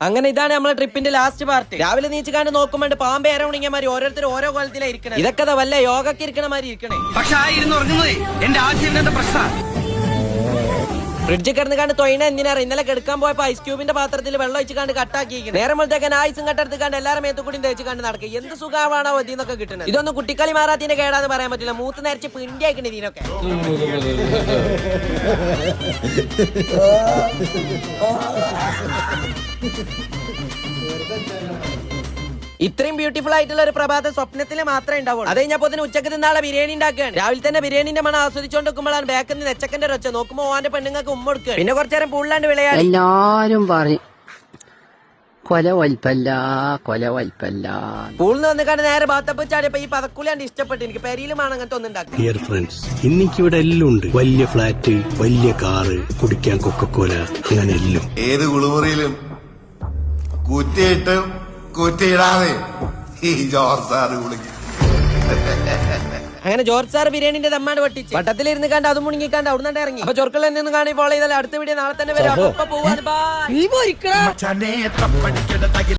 അങ്ങനെ ഇതാണ് നമ്മളെ ട്രിപ്പിന്റെ ലാസ്റ്റ് പാർട്ടി രാവിലെ നീച്ച് കണ്ട് നോക്കുമ്പോൾ പാമ്പ് ഏറവണിങ്ങന്മാര് ഓരോരുത്തർ ഓരോ കോലത്തിലാ ഇരിക്കണേ ഇതൊക്കെ വല്ല യോഗക്ക് ഇരിക്കണ മാതിരി ഇരിക്കണേ. പക്ഷെ ആ ഇരുന്ന് ഉറങ്ങുന്നതേ എന്റെ ആശയവിനത്തെ പ്രശ്ന ഫ്രിഡ്ജിൽ കിടന്ന് കണ്ട് തൊയിന എന്തിനാ ഇന്നലെ കെടുക്കാൻ പോയപ്പോ ഐസ് ക്യൂബിന്റെ പാത്രത്തിൽ വെള്ളം ഒഴിച്ച് കണ്ട് കട്ടാക്കി നേരെ മുഴത്തേക്കാൻ ആയിസും കട്ടെടുത്ത് കണ്ട് എല്ലാരും മേത്തുകൂടി തേച്ച് കണ്ട് നടക്കുക എന്ത് സുഖമാണോ ഇതിന്നൊക്കെ കിട്ടുന്നത്? ഇതൊന്നും കുട്ടിക്കളി മാറാത്തിന്റെ കേടാന്ന് പറയാൻ പറ്റില്ല. മൂത്ത് നേരിച്ച് പിണ്ടി ആയിക്കണേ ഇതിനൊക്കെ ഇത്രയും ബ്യൂട്ടിഫുൾ ആയിട്ടുള്ള ഒരു പ്രഭാതം സ്വപ്നത്തിൽ മാത്രമേ ഉണ്ടാവുള്ളൂ. അത് കഴിഞ്ഞപ്പോ തന്നെ ഉച്ചയ്ക്ക് തിന്നാളെ ബിരിയാണി ഉണ്ടാക്കുകയാണ്. രാവിലെ തന്നെ ബിരിയാണിന്റെ മണം ആസ്വദിച്ചുകൊണ്ട് നിൽക്കുമ്പോഴാണ് ബാക്കിൽ നിന്ന് നെച്ചക്കന്റെ ഒച്ച നോക്കുമ്പോ ഓന്റെ പെണ്ണുങ്ങൾക്ക് ഉമ്മ കൊടുക്കുക പിന്നെ കുറച്ചു നേരം പുള്ളാണ്ട് വിളയാടി. എല്ലാരും പറയും കൊല വൽപ്പല്ല കൊല വൽപ്പല്ല പൂളിന്ന് വന്നിട്ട് നേരെ ബാത്തപ്പ് ചാടിയപ്പോ ഈ പതക്കുലാണ്ട് ഇഷ്ടപ്പെട്ടു എനിക്ക് പെരിയിലുമാണ് അങ്ങനത്തെ ഒന്നും ഉണ്ടാക്കി ഡിയർ ഫ്രണ്ട്സ് ഇന്നിക്ക് ഇവിടെ എല്ലാം ഉണ്ട്. വലിയ ഫ്ലാറ്റ് വലിയ കാറ് കുടിക്കാൻ കൊക്കക്കോല അങ്ങനെ എല്ലാം. ഏത് കുളിമുറിയിലും കുറ്റിയിട്ട് കുറ്റിയിടാതെ ഈ ജോർജ് സാറ് വിളിക്കും. അങ്ങനെ ജോർജ് സാർ ബിരിയാണിന്റെ തമ്മാണ് പൊട്ടിച്ച് വട്ടത്തിലിരുന്ന് കണ്ട് അതും മുണിങ്ങിക്കാണ്ട് നിന്ന് ഇറങ്ങി. അപ്പൊ ചൊർക്കൾ നിന്ന് കാണി ഫോളോ ചെയ്താൽ അടുത്ത വീഡിയോ നാളെ തന്നെ വരാം. അപ്പൊ പോവാണ്. ബൈ